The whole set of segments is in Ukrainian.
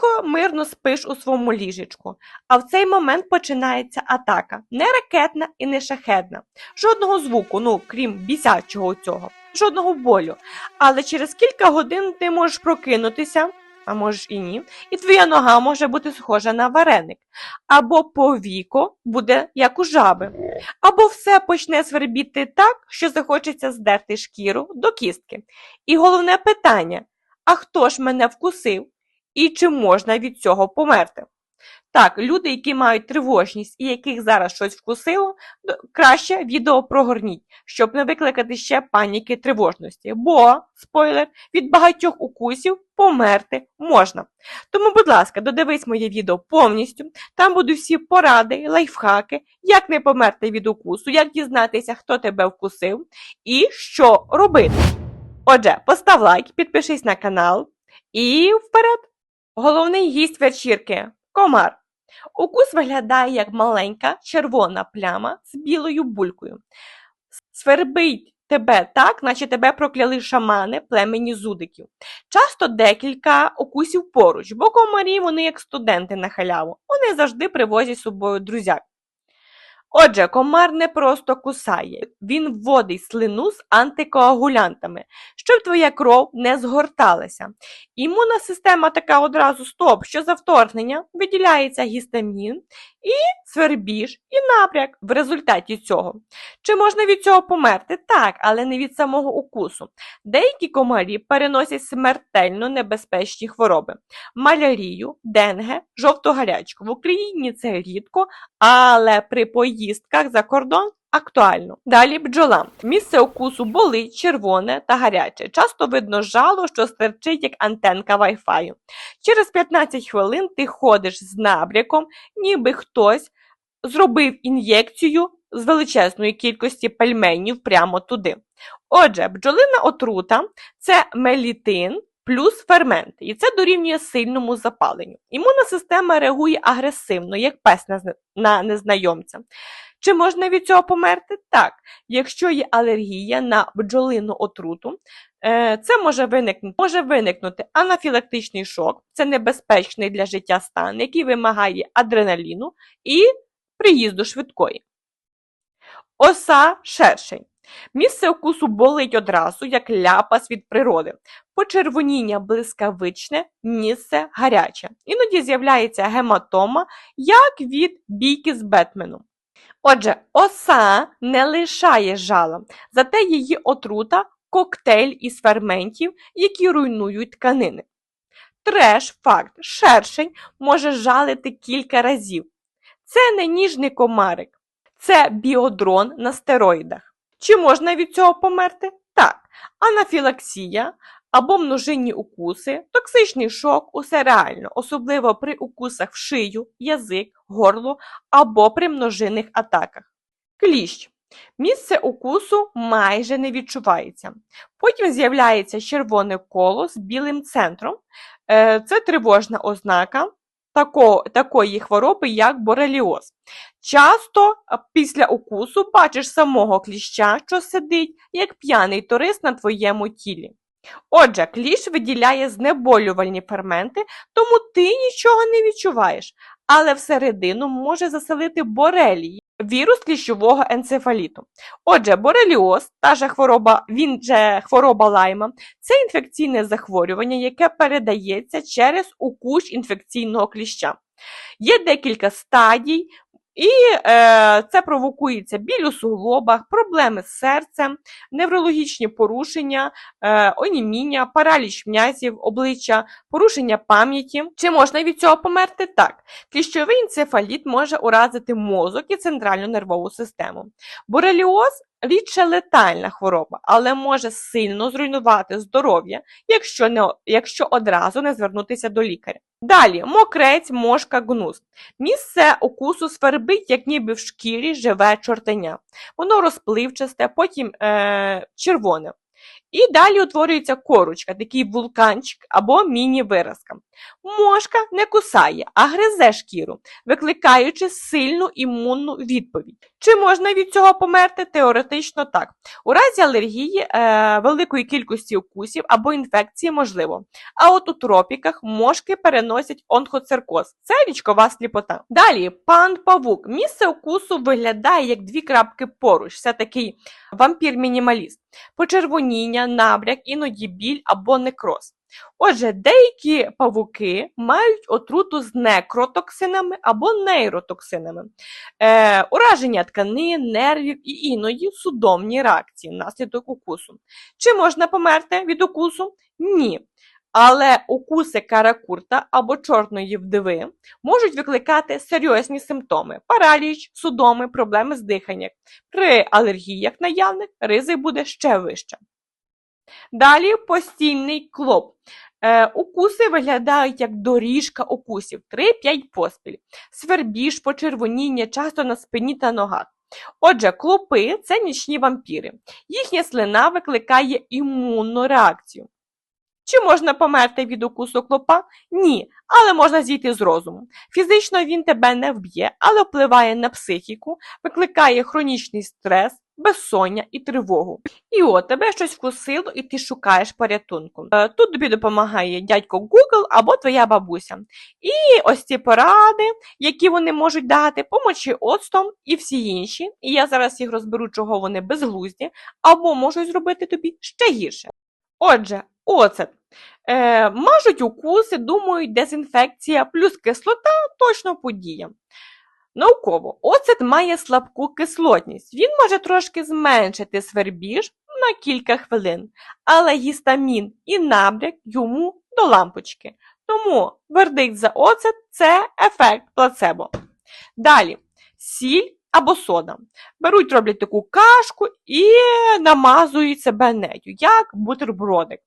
тихо, мирно спиш у своєму ліжечку. А в цей момент починається атака. Не ракетна і не шахедна. Жодного звуку, ну крім бісячого цього, жодного болю. Але через кілька годин ти можеш прокинутися, а можеш і ні, і твоя нога може бути схожа на вареник. Або повіко буде як у жаби. Або все почне свербіти так, що захочеться здерти шкіру до кістки. І головне питання: а хто ж мене вкусив? І чи можна від цього померти? Так, люди, які мають тривожність і яких зараз щось вкусило, краще відео прогорніть, щоб не викликати ще паніки тривожності. Бо, спойлер, від багатьох укусів померти можна. Тому, будь ласка, додивись моє відео повністю. Там будуть всі поради, лайфхаки, як не померти від укусу, як дізнатися, хто тебе вкусив і що робити. Отже, постав лайк, підпишись на канал і вперед! Головний гість вечірки комар. Укус виглядає як маленька червона пляма з білою булькою. Свербить тебе так, наче тебе прокляли шамани племені зудиків. Часто декілька укусів поруч, бо комарі вони як студенти на халяву. Вони завжди привозять з собою друзяк. Отже, комар не просто кусає, він вводить слину з антикоагулянтами, щоб твоя кров не згорталася. Імунна система така одразу стоп, що за вторгнення виділяється гістамін і свербіж, і напряг в результаті цього. Чи можна від цього померти? Так, але не від самого укусу. Деякі комарі переносять смертельно небезпечні хвороби: малярію, денге, жовту гарячку. В Україні це рідко, але при поїздках за кордон актуально. Далі бджола. Місце укусу болить, червоне та гаряче. Часто видно жало, що стерчить як антенка Wi-Fi. Через 15 хвилин ти ходиш з набряком, ніби хтось зробив ін'єкцію з величезної кількості пельменів прямо туди. Отже, бджолина отрута це мелітин плюс фермент, і це дорівнює сильному запаленню. Імунна система реагує агресивно, як пес на, незнайомця. Чи можна від цього померти? Так. Якщо є алергія на бджолину отруту, е, це може виникнути, може виникнути анафілактичний шок, це небезпечний для життя стан, який вимагає адреналіну і приїзду швидкої. Оса шершень. Місце укусу болить одразу, як ляпас від природи. Почервоніння блискавичне, місце гаряче. Іноді з'являється гематома, як від бійки з Бетменом. Отже, оса не лишає жала, зате її отрута коктейль із ферментів, які руйнують тканини. Треш факт, шершень може жалити кілька разів. Це не ніжний комарик, це біодрон на стероїдах. Чи можна від цього померти? Так. Анафілаксія або множинні укуси, токсичний шок усе реально, особливо при укусах в шию, язик, горло або при множинних атаках. Кліщ. Місце укусу майже не відчувається. Потім з'являється червоне коло з білим центром. Е, Це тривожна ознака такої хвороби, як бореліоз. Часто після укусу бачиш самого кліща, що сидить, як п'яний турист на твоєму тілі. Отже, кліщ виділяє знеболювальні ферменти, тому ти нічого не відчуваєш, але всередину може заселити борелій, вірус кліщового енцефаліту. Отже, бореліоз, та же хвороба, він же хвороба лайма, це інфекційне захворювання, яке передається через укус інфекційного кліща. Є декілька стадій, і е, це провокується біль у суглобах, проблеми з серцем, неврологічні порушення, е, оніміння, параліч м'язів, обличчя, порушення пам'яті. Чи можна від цього померти? Так. Кліщовий енцефаліт може уразити мозок і центральну нервову систему. Бореліоз рідше летальна хвороба, але може сильно зруйнувати здоров'я, якщо, не, якщо одразу не звернутися до лікаря. Далі мокрець, мошка, гнус. Місце укусу свербить, як ніби в шкірі живе чортеня. Воно розпливчасте, потім е, червоне. І далі утворюється корочка, такий вулканчик або міні-виразка. Мошка не кусає, а гризе шкіру, викликаючи сильну імунну відповідь. Чи можна від цього померти? Теоретично так. У разі алергії е, великої кількості укусів або інфекції можливо. А от у тропіках мошки переносять онхоциркоз. Це річкова сліпота. Далі пан павук. Місце укусу виглядає як дві крапки поруч. Це такий вампір-мінімаліст. Почервоніння, набряк, іноді біль або некроз. Отже, деякі павуки мають отруту з некротоксинами або нейротоксинами, е, ураження тканин, нервів і іноді судомні реакції внаслідок укусу. Чи можна померти від укусу? Ні. Але укуси каракурта або чорної вдиви можуть викликати серйозні симптоми: параліч, судоми, проблеми з диханням. При алергіях наявних ризик буде ще вище. Далі постільний клоп. Е, укуси виглядають як доріжка укусів 3-5 поспіль, свербіж, почервоніння, часто на спині та ногах. Отже, клопи це нічні вампіри. Їхня слина викликає імунну реакцію. Чи можна померти від укусу клопа? Ні, але можна зійти з розуму. Фізично він тебе не вб'є, але впливає на психіку, викликає хронічний стрес, безсоння і тривогу. І от тебе щось вкусило, і ти шукаєш порятунку. Е, Тут тобі допомагає дядько Google або твоя бабуся. І ось ці поради, які вони можуть дати, помочі оцтом і всі інші. І я зараз їх розберу, чого вони безглузді, або можуть зробити тобі ще гірше. Отже, оцет. Е, мажуть укуси, думають, дезінфекція плюс кислота точно подія. Науково, оцет має слабку кислотність. Він може трошки зменшити свербіж на кілька хвилин, але гістамін і набряк йому до лампочки. Тому вердикт за оцет це ефект плацебо. Далі, сіль або сода. Беруть, роблять таку кашку і намазують себе нею, як бутербродик.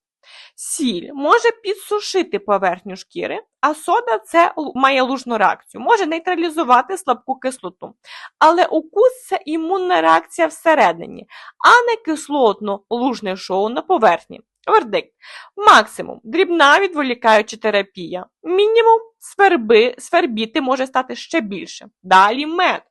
Сіль може підсушити поверхню шкіри, а сода це має лужну реакцію, може нейтралізувати слабку кислоту. Але укус це імунна реакція всередині, а не кислотно-лужне шоу на поверхні. Вердикт. Максимум дрібна відволікаюча терапія. Мінімум сверби, свербіти може стати ще більше. Далі мед.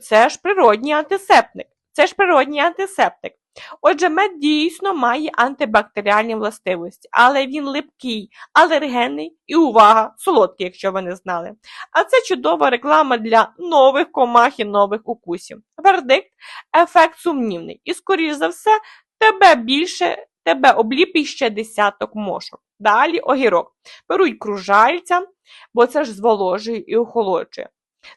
Це ж природній антисептик. Це ж природній антисептик. Отже, мед дійсно має антибактеріальні властивості, але він липкий, алергенний і увага, солодкий, якщо ви не знали. А це чудова реклама для нових комах і нових укусів. Вердикт ефект сумнівний. І, скоріш за все, тебе більше, тебе обліпить ще десяток мошок. Далі огірок. Беруть кружальця, бо це ж зволожує і охолоджує.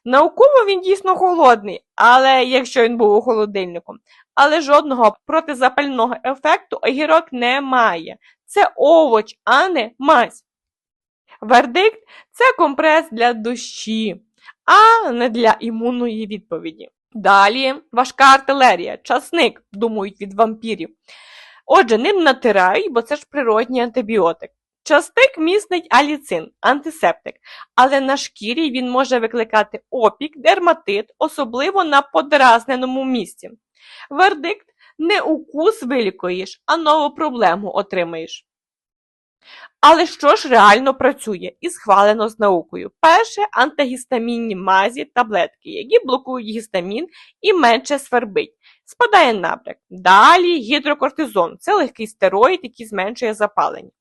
Науково він дійсно холодний, але якщо він був у холодильнику. Але жодного протизапального ефекту огірок не має. Це овоч, а не мазь. Вердикт це компрес для душі, а не для імунної відповіді. Далі важка артилерія, часник, думають від вампірів. Отже, ним натирають, бо це ж природній антибіотик. Частик містить аліцин, антисептик, але на шкірі він може викликати опік, дерматит, особливо на подразненому місці. Вердикт не укус вилікуєш, а нову проблему отримаєш. Але що ж реально працює і схвалено з наукою? Перше антигістамінні мазі, таблетки, які блокують гістамін і менше свербить. Спадає набряк. Далі гідрокортизон це легкий стероїд, який зменшує запалення.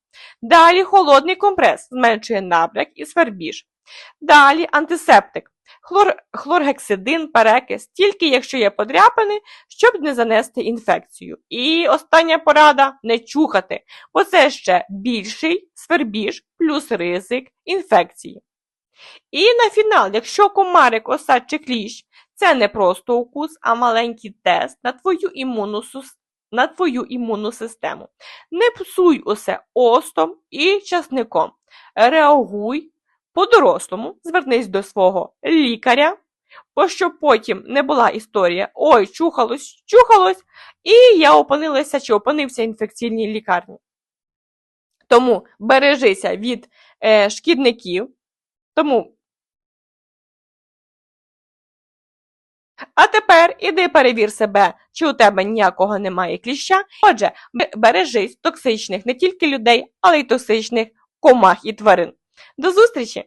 Далі холодний компрес зменшує набряк і свербіж. Далі антисептик. Хлор, хлоргексидин, перекис, тільки якщо є подряпини, щоб не занести інфекцію. І остання порада не чухати, бо це ще більший свербіж плюс ризик інфекції. І на фінал, якщо комарик, оса чи кліщ, це не просто укус, а маленький тест на твою імунну, сус- на твою імунну систему. Не псуй усе остом і часником. Реагуй по-дорослому, звернись до свого лікаря, бо щоб потім не була історія ой, чухалось, чухалось, і я опинилася чи опинився в інфекційній лікарні. Тому бережися від е, шкідників, тому А тепер іди перевір себе, чи у тебе ніякого немає кліща. Отже, бережись токсичних не тільки людей, але й токсичних комах і тварин. До зустрічі!